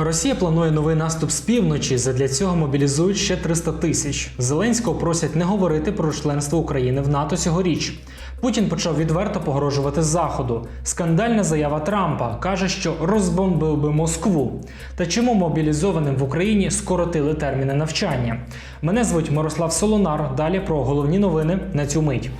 Росія планує новий наступ з півночі. Задля цього мобілізують ще 300 тисяч. Зеленського просять не говорити про членство України в НАТО цьогоріч. Путін почав відверто погрожувати заходу. Скандальна заява Трампа каже, що розбомбив би Москву. Та чому мобілізованим в Україні скоротили терміни навчання? Мене звуть Мирослав Солонар. Далі про головні новини на цю мить.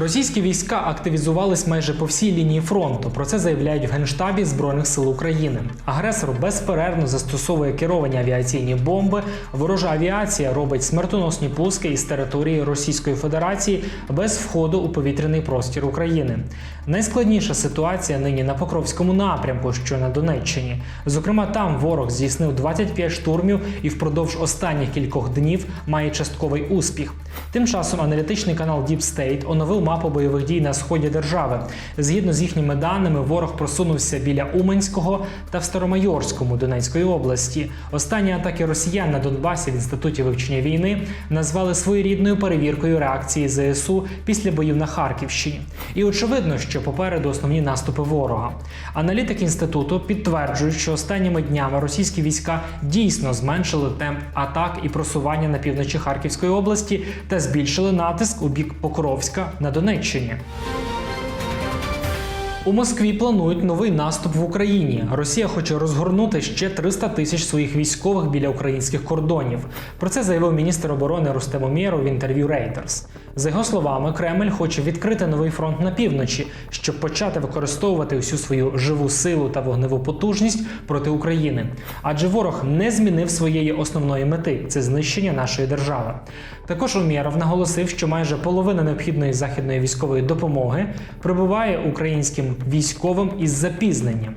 Російські війська активізувались майже по всій лінії фронту. Про це заявляють в Генштабі Збройних сил України. Агресор безперервно застосовує керовані авіаційні бомби. Ворожа авіація робить смертоносні пуски із території Російської Федерації без входу у повітряний простір України. Найскладніша ситуація нині на Покровському напрямку, що на Донеччині. Зокрема, там ворог здійснив 25 штурмів і впродовж останніх кількох днів має частковий успіх. Тим часом аналітичний канал Deep State оновив мапу бойових дій на сході держави. Згідно з їхніми даними, ворог просунувся біля Уманського та в Старомайорському Донецької області. Останні атаки росіян на Донбасі в інституті вивчення війни назвали своєрідною перевіркою реакції ЗСУ після боїв на Харківщині. І очевидно, що попереду основні наступи ворога. Аналітики інституту підтверджують, що останніми днями російські війська дійсно зменшили темп атак і просування на півночі Харківської області та збільшили натиск у бік Покровська на Донеччині. У Москві планують новий наступ в Україні. Росія хоче розгорнути ще 300 тисяч своїх військових біля українських кордонів. Про це заявив міністр оборони Рустем Умєров в інтерв'ю Reuters. За його словами, Кремль хоче відкрити новий фронт на півночі, щоб почати використовувати усю свою живу силу та вогневу потужність проти України. Адже ворог не змінив своєї основної мети це знищення нашої держави. Також Умєров наголосив, що майже половина необхідної західної військової допомоги прибуває українським військовим із запізненням.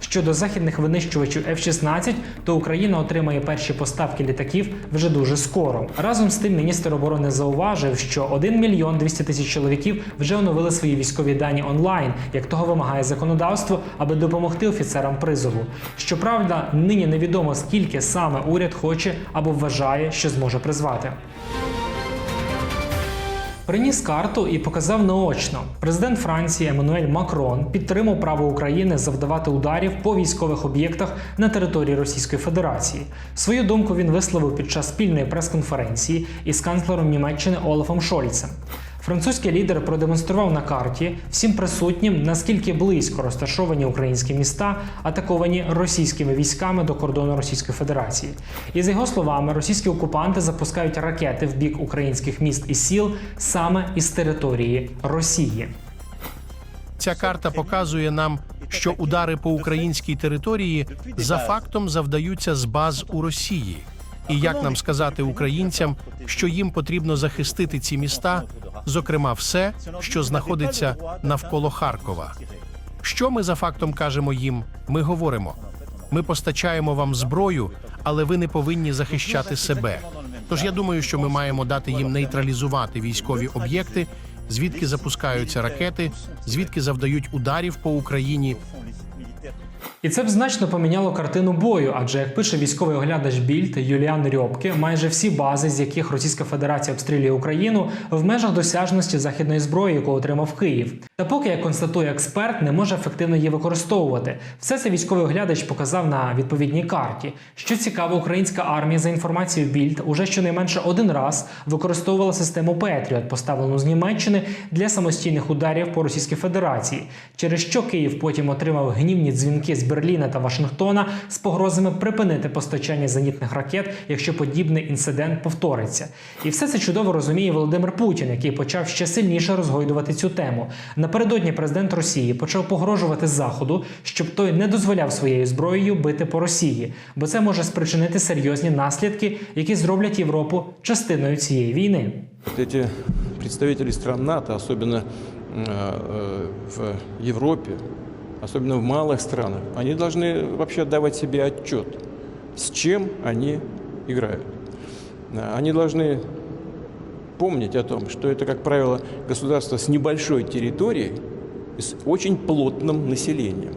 Щодо західних винищувачів F-16, то Україна отримає перші поставки літаків вже дуже скоро. Разом з тим, міністр оборони зауважив, що 1 мільйон 200 тисяч чоловіків вже оновили свої військові дані онлайн, як того вимагає законодавство, аби допомогти офіцерам призову. Щоправда, нині невідомо скільки саме уряд хоче або вважає, що зможе призвати. Приніс карту і показав наочно. Президент Франції Еммануель Макрон підтримав право України завдавати ударів по військових об'єктах на території Російської Федерації. Свою думку він висловив під час спільної прес-конференції із канцлером Німеччини Олафом Шольцем. Французький лідер продемонстрував на карті всім присутнім, наскільки близько розташовані українські міста, атаковані російськими військами до кордону Російської Федерації. І за його словами, російські окупанти запускають ракети в бік українських міст і сіл саме із території Росії. Ця карта показує нам, що удари по українській території за фактом завдаються з баз у Росії. І як нам сказати українцям, що їм потрібно захистити ці міста, зокрема все, що знаходиться навколо Харкова. Що ми за фактом кажемо їм? Ми говоримо: ми постачаємо вам зброю, але ви не повинні захищати себе. Тож я думаю, що ми маємо дати їм нейтралізувати військові об'єкти, звідки запускаються ракети, звідки завдають ударів по Україні, І це б значно поміняло картину бою, адже як пише військовий оглядач Більд Юліан Рьопки, майже всі бази, з яких Російська Федерація обстрілює Україну, в межах досяжності західної зброї, яку отримав Київ. Та поки як констатує експерт, не може ефективно її використовувати. Все це військовий оглядач показав на відповідній карті. Що цікаво, українська армія за інформацією Більд уже щонайменше один раз використовувала систему Петріот, поставлену з Німеччини для самостійних ударів по Російській Федерації, через що Київ потім отримав гнівні дзвінки з Берліна та Вашингтона з погрозами припинити постачання зенітних ракет, якщо подібний інцидент повториться. І все це чудово розуміє Володимир Путін, який почав ще сильніше розгойдувати цю тему. Напередодні президент Росії почав погрожувати Заходу, щоб той не дозволяв своєю зброєю бити по Росії, бо це може спричинити серйозні наслідки, які зроблять Європу частиною цієї війни. Вот эти представители стран НАТО, особенно э, э, в Европе, особенно в малых странах, они должны вообще отдавать себе отчет, с чем они играют. А, Они должны помнить о том, что это, как правило, государство с небольшой территорией и с очень плотным населением.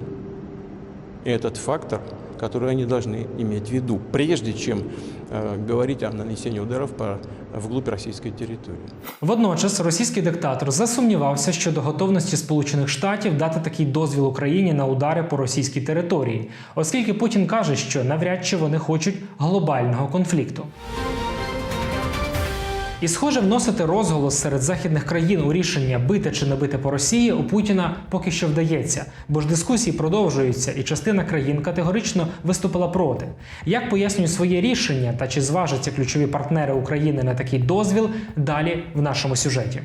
И этот фактор которые они должны иметь в виду, прежде чем э, говорить о нанесении ударов по, вглубь российской территории. Водночас російський диктатор засумнівався щодо готовності Сполучених Штатів дати такий дозвіл Україні на удари по російській території, оскільки Путін каже, що навряд чи вони хочуть глобального конфлікту. І, схоже, вносити розголос серед західних країн у рішення бити чи не бити по Росії у Путіна поки що вдається, бо ж дискусії продовжуються, і частина країн категорично виступила проти. Як пояснюють своє рішення та чи зважаться ключові партнери України на такий дозвіл далі в нашому сюжеті.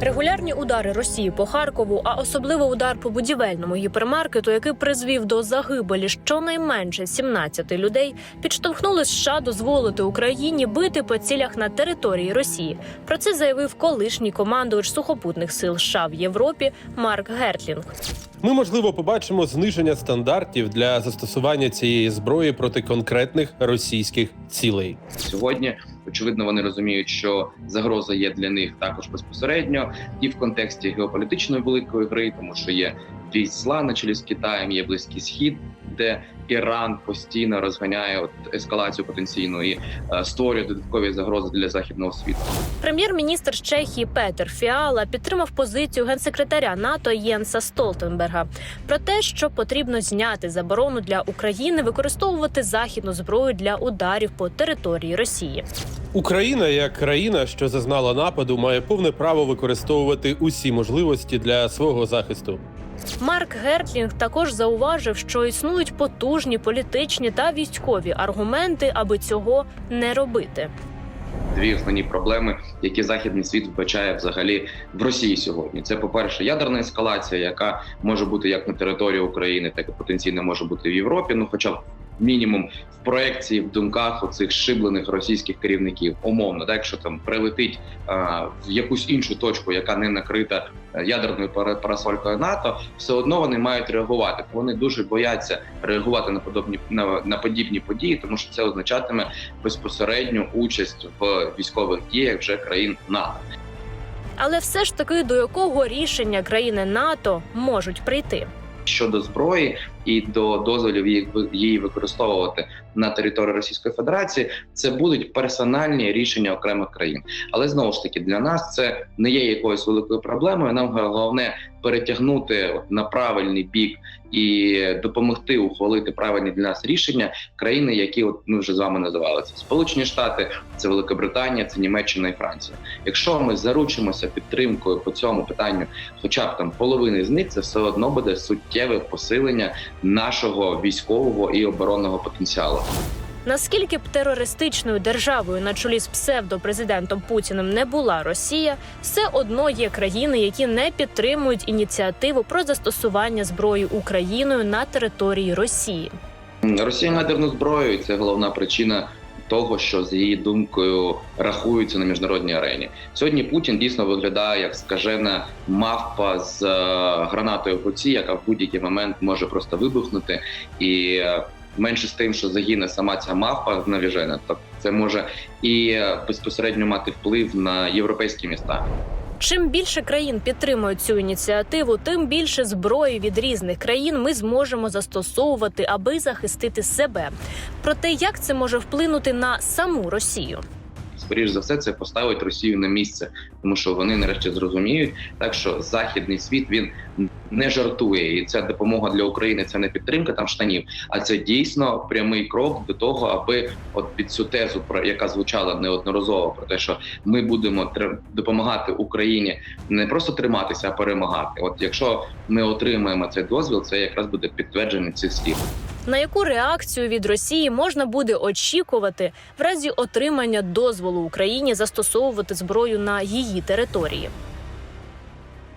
Регулярні удари Росії по Харкову, а особливо удар по будівельному гіпермаркету, який призвів до загибелі щонайменше 17 людей, підштовхнули США дозволити Україні бити по цілях на території Росії. Про це заявив колишній командувач сухопутних сил США в Європі Марк Гертлінг. Ми можливо побачимо зниження стандартів для застосування цієї зброї проти конкретних російських цілей. Сьогодні очевидно вони розуміють, що загроза є для них також безпосередньо і в контексті геополітичної великої гри, тому що є вісь на чолі з Китаєм, є близький схід, де Іран постійно розганяє от ескалацію потенційну і е, створює додаткові загрози для західного світу. Прем'єр-міністр Чехії Петер Фіала підтримав позицію генсекретаря НАТО Єнса Столтенберга про те, що потрібно зняти заборону для України використовувати західну зброю для ударів по території Росії. Україна, як країна, що зазнала нападу, має повне право використовувати усі можливості для свого захисту. Марк Гертлінг також зауважив, що існують потужні політичні та військові аргументи, аби цього не робити. Дві основні проблеми, які західний світ вбачає взагалі в Росії сьогодні. Це, по-перше, ядерна ескалація, яка може бути як на території України, так і потенційно може бути в Європі. Ну, хоча мінімум в проекції, в думках оцих шиблених російських керівників, умовно, так якщо там прилетить а, в якусь іншу точку, яка не накрита е, ядерною пара- парасолькою НАТО, все одно вони мають реагувати. Вони дуже бояться реагувати на подобні на, на подібні події, тому що це означатиме безпосередню участь в військових діях вже країн НАТО. Але все ж таки до якого рішення країни НАТО можуть прийти? Щодо зброї і до дозволів її, використовувати на території Російської Федерації, це будуть персональні рішення окремих країн. Але знову ж таки для нас це не є якоюсь великою проблемою. Нам головне перетягнути на правильний бік і допомогти ухвалити правильні для нас рішення країни, які от ми вже з вами називали це Сполучені Штати, це Велика Британія, це Німеччина і Франція. Якщо ми заручимося підтримкою по цьому питанню, хоча б там половини з них, це все одно буде суттєве посилення нашого військового і оборонного потенціалу. Наскільки б терористичною державою на чолі з псевдопрезидентом Путіним не була Росія, все одно є країни, які не підтримують ініціативу про застосування зброї Україною на території Росії. Росія ядерну зброю, і це головна причина. Того, що з її думкою рахується на міжнародній арені, сьогодні Путін дійсно виглядає як скажена мавпа з е, гранатою в руці, яка в будь-який момент може просто вибухнути, і е, менше з тим, що загине сама ця мавпа навіжена, то це може і е, безпосередньо мати вплив на європейські міста. Чим більше країн підтримують цю ініціативу, тим більше зброї від різних країн ми зможемо застосовувати, аби захистити себе. Проте як це може вплинути на саму Росію? Скоріш за все, це поставить Росію на місце, тому що вони нарешті зрозуміють, так що західний світ він не жартує, і ця допомога для України це не підтримка там штанів, а це дійсно прямий крок до того, аби от під цю тезу, про яка звучала неодноразово, про те, що ми будемо допомагати Україні не просто триматися, а перемагати. От якщо ми отримаємо цей дозвіл, це якраз буде підтвердження цих слів. На яку реакцію від Росії можна буде очікувати в разі отримання дозволу Україні застосовувати зброю на її території?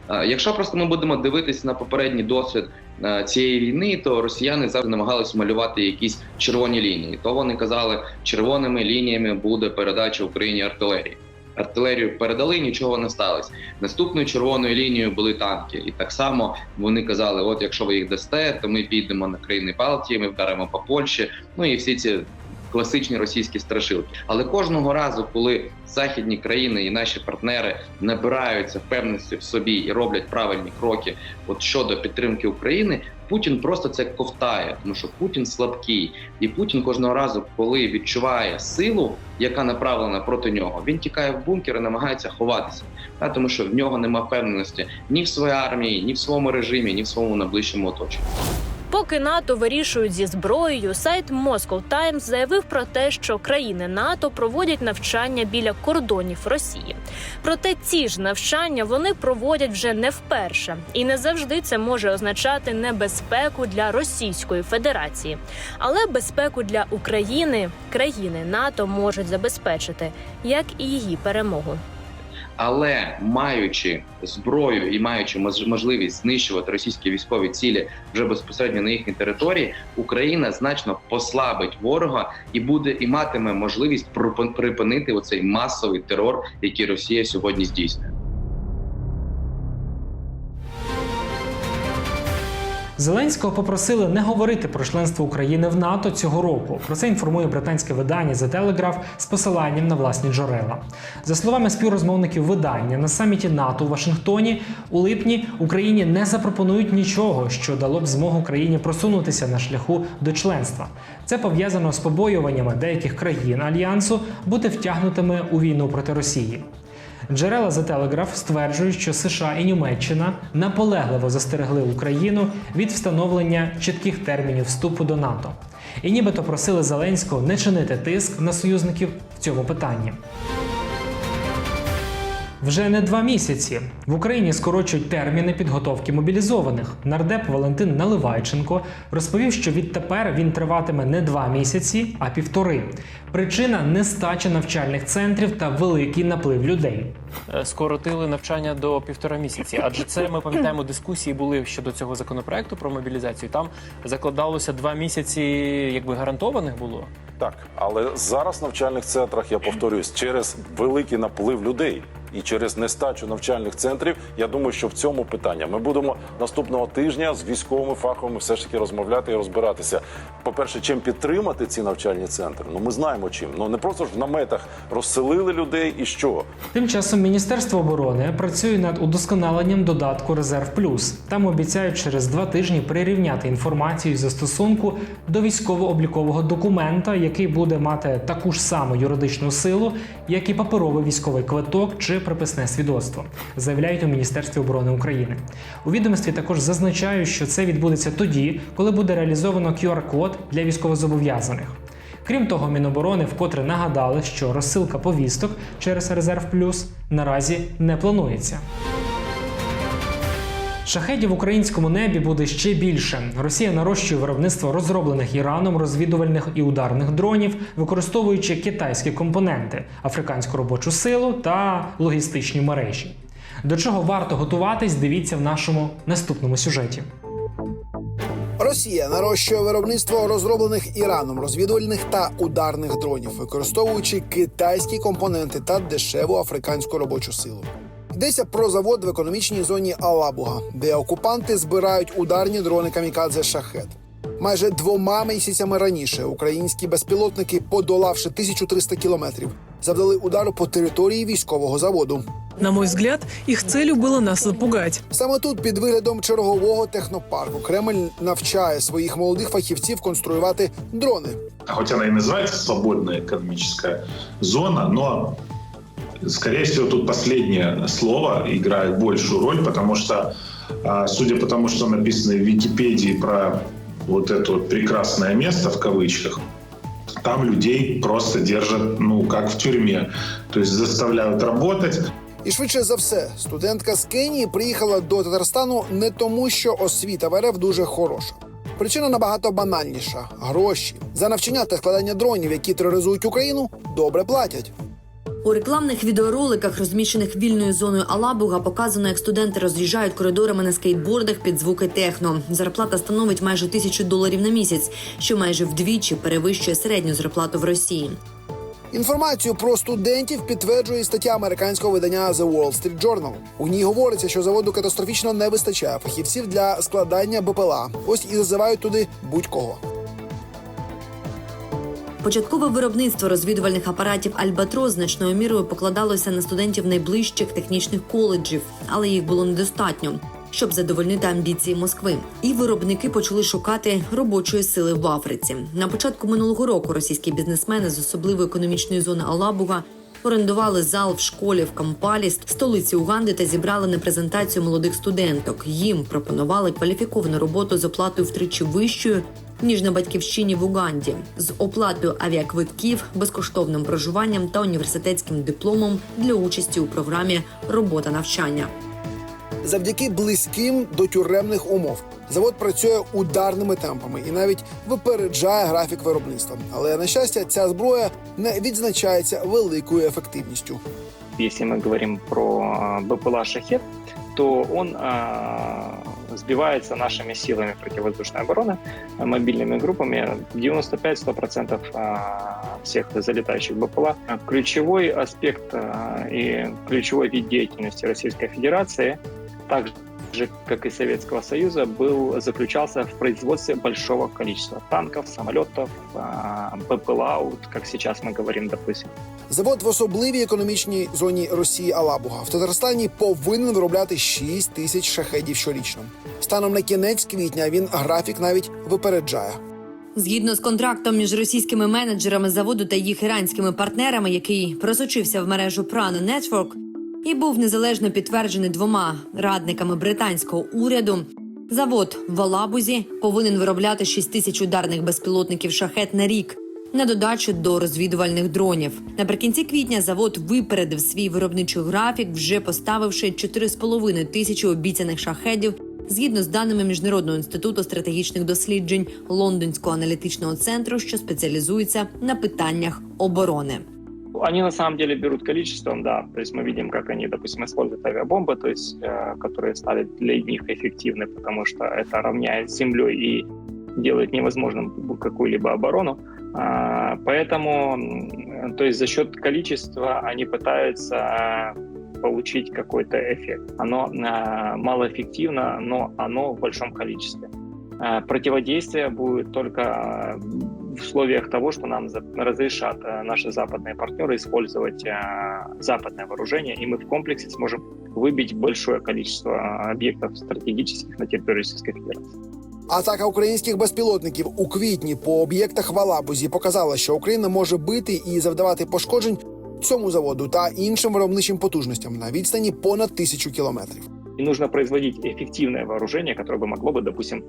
Якщо просто ми будемо дивитися на попередній досвід е, цієї війни, то росіяни завжди намагалися малювати якісь червоні лінії. То вони казали, червоними лініями буде передача Україні артилерії. Артилерію передали, нічого не сталося. Наступною червоною лінією були танки, і так само вони казали: от якщо ви їх дасте, то ми підемо на країни Балтії, ми вдаримо по Польщі. Ну і всі ці класичні російські страшилки. Але кожного разу, коли західні країни і наші партнери набираються впевненості в собі і роблять правильні кроки, от щодо підтримки України, Путін просто це ковтає, тому що Путін слабкий, і Путін кожного разу, коли відчуває силу, яка направлена проти нього, він тікає в бункер і намагається ховатися, та тому що в нього нема впевненості ні в своїй армії, ні в своєму режимі, ні в своєму найближчому оточенні. Поки НАТО вирішують зі зброєю, сайт Moscow Times заявив про те, що країни НАТО проводять навчання біля кордонів Росії. Проте ці ж навчання вони проводять вже не вперше, і не завжди це може означати небезпеку для Російської Федерації. Але безпеку для України країни НАТО можуть забезпечити, як і її перемогу. Але маючи зброю і маючи мож- можливість знищувати російські військові цілі вже безпосередньо на їхній території, Україна значно послабить ворога і буде і матиме можливість припин- припинити оцей масовий терор, який Росія сьогодні здійснює. Зеленського попросили не говорити про членство України в НАТО цього року. Про це інформує британське видання The Telegraph з посиланням на власні джерела. За словами співрозмовників видання, на саміті НАТО у Вашингтоні у липні Україні не запропонують нічого, що дало б змогу країні просунутися на шляху до членства. Це пов'язано з побоюваннями деяких країн альянсу бути втягнутими у війну проти Росії. Джерела The Telegraph стверджують, що США і Німеччина наполегливо застерегли Україну від встановлення чітких термінів вступу до НАТО, і нібито просили Зеленського не чинити тиск на союзників в цьому питанні. Вже не два місяці в Україні скорочують терміни підготовки мобілізованих. Нардеп Валентин Наливайченко розповів, що відтепер він триватиме не два місяці, а півтори. Причина нестача навчальних центрів та великий наплив людей. Е, скоротили навчання до півтора місяці. Адже це ми пам'ятаємо, дискусії були щодо цього законопроекту про мобілізацію. Там закладалося два місяці, якби гарантованих було. Так, але зараз в навчальних центрах я повторюсь через великий наплив людей і через нестачу навчальних центрів. Я думаю, що в цьому питання ми будемо наступного тижня з військовими фаховими все ж таки розмовляти і розбиратися. По перше, чим підтримати ці навчальні центри? Ну ми знаємо чим. Ну не просто ж в наметах розселили людей і що. Тим часом Міністерство оборони працює над удосконаленням додатку Резерв Плюс. Там обіцяють через два тижні прирівняти інформацію зі стосунку до військово-облікового документа, який буде мати таку ж саму юридичну силу, як і паперовий військовий квиток чи приписне свідоцтво, заявляють у Міністерстві оборони України. У відомстві також зазначають, що це відбудеться тоді, коли буде реалізовано QR-код для військовозобов'язаних. Крім того, Міноборони вкотре нагадали, що розсилка повісток через Резерв Плюс наразі не планується. Шахедів в українському небі буде ще більше. Росія нарощує виробництво розроблених Іраном розвідувальних і ударних дронів, використовуючи китайські компоненти, африканську робочу силу та логістичні мережі. До чого варто готуватись, дивіться в нашому наступному сюжеті. Росія нарощує виробництво розроблених Іраном розвідувальних та ударних дронів, використовуючи китайські компоненти та дешеву африканську робочу силу. Йдеться про завод в економічній зоні Алабуга, де окупанти збирають ударні дрони камікадзе шахет. Майже двома місяцями раніше українські безпілотники, подолавши 1300 кілометрів, завдали удару по території військового заводу. На мой взгляд, их целью было нас запугать. Саме тут, під виглядом чергового технопарку, Кремль навчає своїх молодих фахівців конструювати дрони. А хоть она и называется свободная экономическая зона, но, скорее всего, тут последнее слово играет большую роль, потому что, судя по тому, что написано в Википедии про вот это вот прекрасное место в кавычках, там людей просто держат, ну, как в тюрьме. То есть заставляют работать, І швидше за все, студентка з Кенії приїхала до Татарстану не тому, що освіта в РФ дуже хороша. Причина набагато банальніша: гроші за навчання та складання дронів, які тероризують Україну, добре платять. У рекламних відеороликах, розміщених вільною зоною Алабуга, показано, як студенти роз'їжджають коридорами на скейтбордах під звуки техно. Зарплата становить майже тисячу доларів на місяць, що майже вдвічі перевищує середню зарплату в Росії. Інформацію про студентів підтверджує стаття американського видання The Wall Street Journal. У ній говориться, що заводу катастрофічно не вистачає фахівців для складання БПЛА. Ось і зазивають туди будь-кого. Початкове виробництво розвідувальних апаратів Альбатрос значною мірою покладалося на студентів найближчих технічних коледжів, але їх було недостатньо. Щоб задовольнити амбіції Москви, і виробники почали шукати робочої сили в Африці. На початку минулого року російські бізнесмени з особливої економічної зони Алабуга орендували зал в школі в Кампалі, столиці Уганди, та зібрали на презентацію молодих студенток. Їм пропонували кваліфіковану роботу з оплатою втричі вищою ніж на батьківщині в Уганді, з оплатою авіаквитків, безкоштовним проживанням та університетським дипломом для участі у програмі робота навчання. Завдяки близьким до тюремних умов завод працює ударними темпами і навіть випереджає графік виробництва. Але на щастя, ця зброя не відзначається великою ефективністю. Если мы говорим про БПЛА «Шахет», то он а, сбивается нашими силами противовоздушной обороны, а, мобильными группами 95-100% а, всех залетающих БПЛА. Ключевой аспект а, и ключевой вид деятельности Российской Федерации, так же, как и Советского Союза, был, заключался в производстве большого количества танков, самолетов, а, БПЛА, вот как сейчас мы говорим, допустим. Завод в особливій економічній зоні Росії Алабуга в Татарстані повинен виробляти 6 тисяч шахедів щорічно. Станом на кінець квітня він графік навіть випереджає. Згідно з контрактом між російськими менеджерами заводу та їх іранськими партнерами, який просочився в мережу Prana Network і був незалежно підтверджений двома радниками британського уряду. Завод в Алабузі повинен виробляти 6 тисяч ударних безпілотників шахет на рік на додачу до розвідувальних дронів. Наприкінці квітня завод випередив свій виробничий графік, вже поставивши 4,5 тисячі обіцяних шахедів. Згідно з даними міжнародного інституту стратегічних досліджень Лондонського аналітичного центру, що спеціалізується на питаннях оборони. Они на самом деле берут количеством, да. То есть мы видим, как они, допустим, используют авиабомбы, то есть, э, которые стали для них эффективны, потому что это равняет с землей и делает невозможным какую-либо оборону. А, поэтому, то есть за счет количества они пытаются э, получить какой-то эффект. Оно э, малоэффективно, но оно в большом количестве. Э, Противодействие будет только в условиях того, что нам разрешат наши западные партнеры использовать западное вооружение, и мы в комплексе сможем выбить большое количество объектов стратегических на территории Российской Федерации. Атака українських безпілотників у квітні по об'єктах в Алабузі показала, що Україна може бити і завдавати пошкоджень цьому заводу та іншим виробничим потужностям на відстані понад тисячу кілометрів. И нужно производить эффективное вооружение, которое бы могло бы, допустим,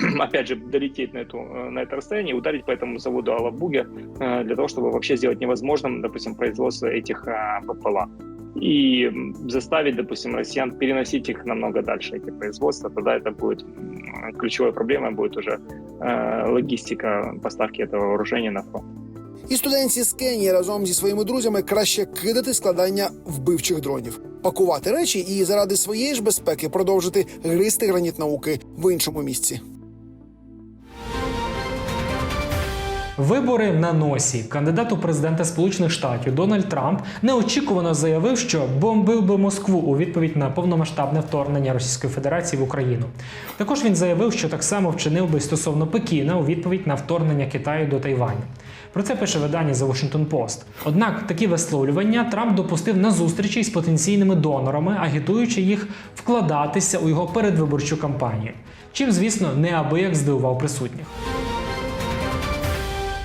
опять же, долететь на, эту, э, на это расстояние и ударить по этому заводу Алабуге э, для того, чтобы вообще сделать невозможным, допустим, производство этих э, БПЛА. И м, заставить, допустим, россиян переносить их намного дальше, эти производства, тогда это будет м, ключевой проблемой, будет уже э, логистика поставки этого вооружения на фронт. І студентці з Кенії разом зі своїми друзями краще кидати складання вбивчих дронів, пакувати речі і заради своєї ж безпеки продовжити гризти граніт науки в іншому місці. Вибори на носі. Кандидат у президенти Сполучених Штатів Дональд Трамп неочікувано заявив, що бомбив би Москву у відповідь на повномасштабне вторгнення Російської Федерації в Україну. Також він заявив, що так само вчинив би стосовно Пекіна у відповідь на вторгнення Китаю до Тайваню. Про це пише видання The Washington Post. Однак такі висловлювання Трамп допустив на зустрічі з потенційними донорами, агітуючи їх вкладатися у його передвиборчу кампанію. Чим, звісно, неабияк здивував присутніх.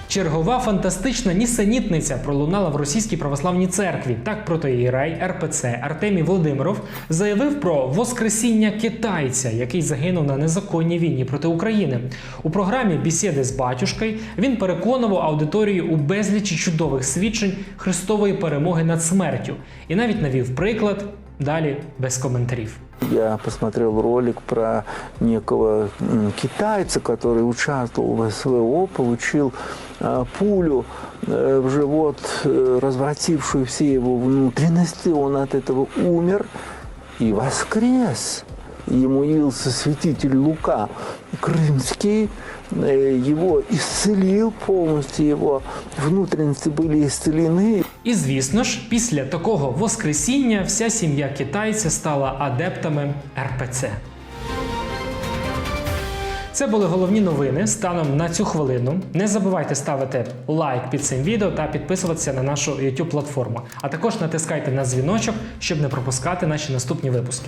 Чергова фантастична нісенітниця пролунала в російській православній церкві. Так протоієрей РПЦ Артемій Володимиров заявив про воскресіння китайця, який загинув на незаконній війні проти України. У програмі Бесіди з батюшкою він переконував аудиторію у безлічі чудових свідчень Христової перемоги над смертю і навіть навів приклад далі без коментарів. Я посмотрел ролик про некого м, китайца, который участвовал в СВО, получил а, пулю э, в живот, э, развратившую все его внутренности. Он от этого умер и воскрес. Ему явился святитель Лука Крымский, э, его исцелил полностью, его внутренности были исцелены. І звісно ж, після такого воскресіння вся сім'я китайця стала адептами РПЦ. Це були головні новини станом на цю хвилину. Не забувайте ставити лайк під цим відео та підписуватися на нашу YouTube платформу. А також натискайте на дзвіночок, щоб не пропускати наші наступні випуски.